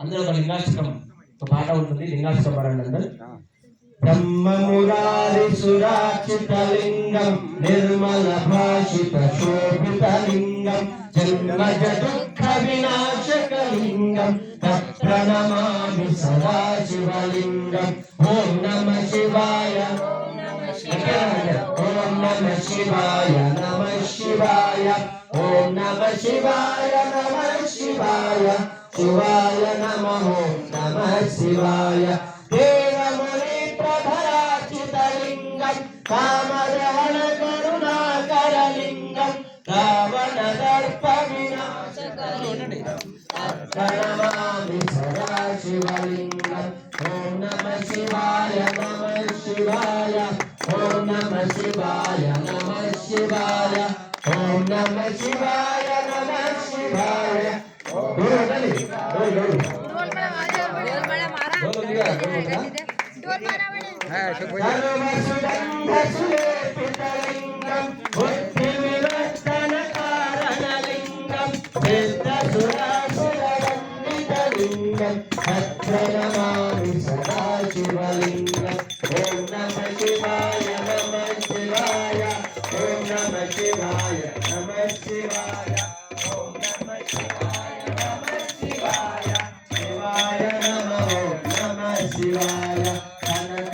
అందులో ఒక లింగాష్టకం ఒక పాట ఉంటుంది లింగాష్టకం పాడండి అందరూ. బ్రహ్మమురారి సురాచిత లింగం నిర్మల భాషిత శోభిత లింగం జన్మజ దుఃఖ వినాశక లింగం ప్రణమామి సదాశివలింగం. నమ శివాయ నమ శివాయ ఓం నమ శివాయ నమ శివాయ శివాయ నమ ఓం నమ శివాయ దేవముని ప్రభరాచితలింగం కామగ్రహణ కరుణాకరలింగం రావణ దర్ప వినాశకలింగం ప్రణమామి సదా శివలింగం ఓం నమ శివాయ నమ శివాయ నమ శివాయ నమ శివాయ ఓం నమ శివాయ నమ శివాయ. Thank you.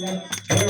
Thank you.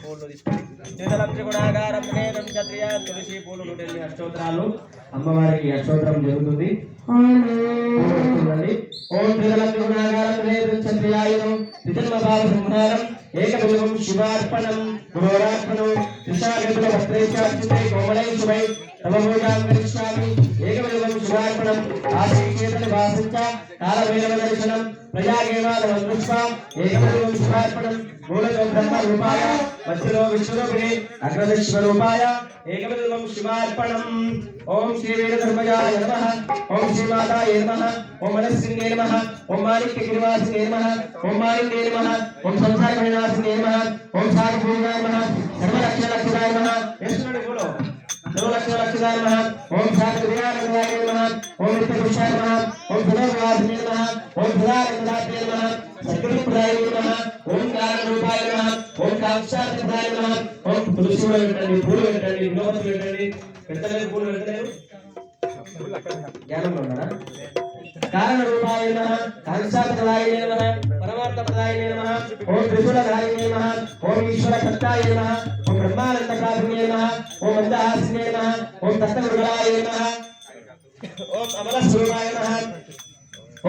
నూట ఎనిమిది అష్టోత్తరాలు అమ్మవారికి అష్టోత్తరం జరుగుతుంది. ఓం నేత్రం చంద్రయాయుధం త్రిజన్మ భావ సంహారం శివార్పణం గృహోరార్పణం త్రిశాగతుల వస్త్రైచార్చితే కోమలై శుభై తమ పూజాం కరిష్యామి ఏకబిల్వం శివార్పణం ఆశ్రీకేతన వాసంచ కాలభైరవ దర్శనం ప్రజాగేవాదం పుష్పం ఏకబిల్వం శివార్పణం మూలతో బ్రహ్మ రూపాయ మధ్యలో విశ్వరూపిణి అగ్రద శివరూపాయ శివార్పణం. ఓం శ్రీ వీరధర్మజాయ నమః. ఓం శ్రీ మాతాయ నమః. ఓం మనస్సింగే నమః. ఓం మాణిక్య గిరివాసినే నమః. ఓం మాణిక్యే ఓం సంసార వినాశినే ఓం పూజాయ వేస్తున్నాడు ఓం శాంతి వినాశనాయ ఓం నిత్య పురుషాయ ఓం పునర్వాసినే నమః ఓం పురారంగదాత్రే నమః సద్గురుప్రదాయ నమః ఓం కారణ రూపాయ నమః ఓం కాంక్షాత్రిదాయ నమ ఓం తులసి పూలు పెట్టండి పూలు పెట్టండి వినోదం పెట్టండి పెట్టలేదు పూలు పెట్టలేదు జ్ఞానంలో ఓం త్రిశూలధారిణే నమః ఓం ఓం బ్రహ్మానందకారిణే నమ ఓం మందహాసినే నమ ఓం ओम कमल स्वरूपाय नमः।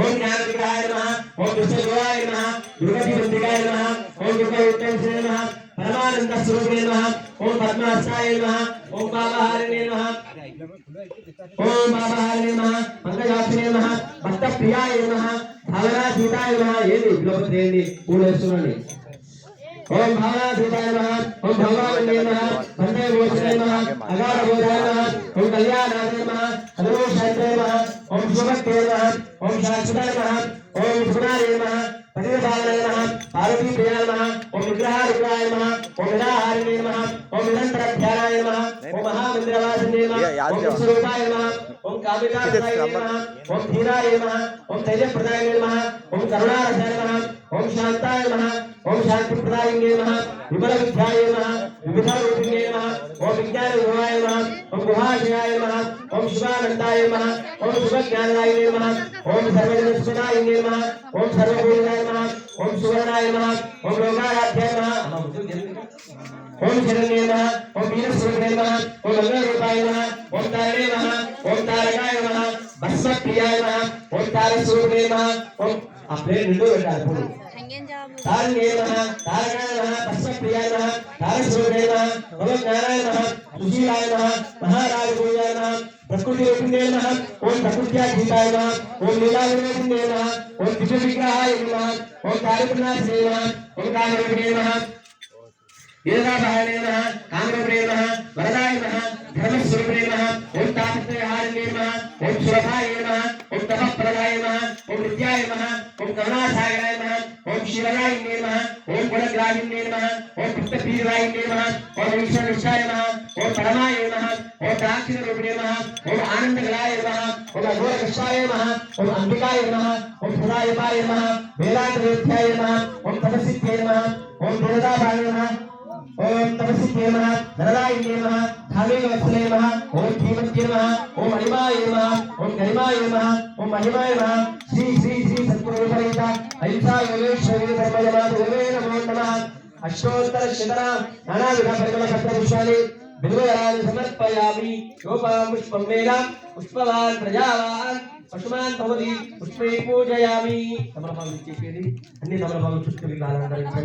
ओम ज्ञान विग्रहाय नमः। ओम दुष्ट गोवाय नमः। दुर्गा की मंदिराय नमः। ओम दुर्गा उत्तम से नमः। परमानंद स्वरूप नमः। ओम पद्मास्ताय नमः। ओम बाबाहारिणे नमः। ओम बाबाहारिणे नमः। पंकजाक्षिणे नमः। भक्त प्रियाय नमः। भावना सीताय नमः। ये विलोपते ने पूर्ण सुनने। ओम भावाधीताय नमः। ओम भगवान नमः। भंडे भोजने नमः। अगार भोजाय नमः। ओम कल्याणाय नमः। ओम महामिंद्रवास नमः ओम स्वरूपाय नमः ओम कामिकाय नमः ओम धीराय नमः ओम धैर्य प्रदाय नमः ओम करुणारसाय नमः ओम शांताय नमः ओम शांति प्रदाय नमः विमल विद्याय नमः विविध रूपिणे नमः ओम विज्ञान विभवाय नमः ओम गुहाशयाय नमः ओम शिवानंदाय नमः ओम शुभ ज्ञानदाय नमः ओम सर्वजन सुखदाय नमः ओम सर्वभूताय नमः ओम सुवर्णाय नमः ओम लोकाराध्याय नमः ओम शरण्ये नमः ओम वीर स्वरूपे नमः ओम गंगा रूपाय नमः ओम तारे नमः ओम तारकाय नमः भस्म प्रियाय नमः ओम तारे सूर्य नमः ओम अपने रिंडो बेटा बोलो तारिणे नमः तारकाय नमः भस्म प्रियाय नमः तार सूर्य नमः ओम नारायण नमः सुशीलाय नमः महाराज गोयाय नमः प्रकृति रूपिणे नमः ओम प्रकृत्या गीताय नमः ओम लीला लीलाय नमः ओम दिव्य विग्रहाय नमः ओम कार्य कार्यप्रणाय नमः ओम कार्य कामरूपिणे नमः योगाभारणे नमः कामरूपणे नमः वरदाय नमः धर्मस्वरूपणे नमः ॐ तापत्रयहारिणे नमः ॐ सुरभाय नमः ॐ तपःप्रदाय नमः ॐ विद्याय नमः ॐ करुणासागराय नमः ॐ शिवराय नमः ॐ गुणग्राहिणे नमः ॐ भक्तपीराय नमः ॐ ईश्वरनिष्ठाय नमः ॐ परमाय नमः ॐ दाक्षिणरूपिणे नमः ॐ आनन्दगलाय नमः ॐ अघोरकष्टाय नमः ॐ अम्बिकाय नमः ॐ ఓం తపసిద్ధ్యై నమః నరదాయిన్యై నమః ధామే వత్సలే నమః ఓం ధీమత్యై నమః ఓం మణిమాయ నమః ఓం గరిమాయ నమః ఓం మహిమాయ నమః శ్రీ శ్రీ శ్రీ సద్గురుపరిత అహింసా యోగేశ్వరి ధర్మజమాత యోగే అష్టోత్తర నానావిధ పరిమళ పుష్పాన్ని సమర్పయామి యోపాం పుష్పం వేద పుష్పవాన్ ప్రజావాన్ పశుమాన్ భవతి పుష్పై పూజయామి. తమలపాలు అన్ని తమలపాలు చుట్టూ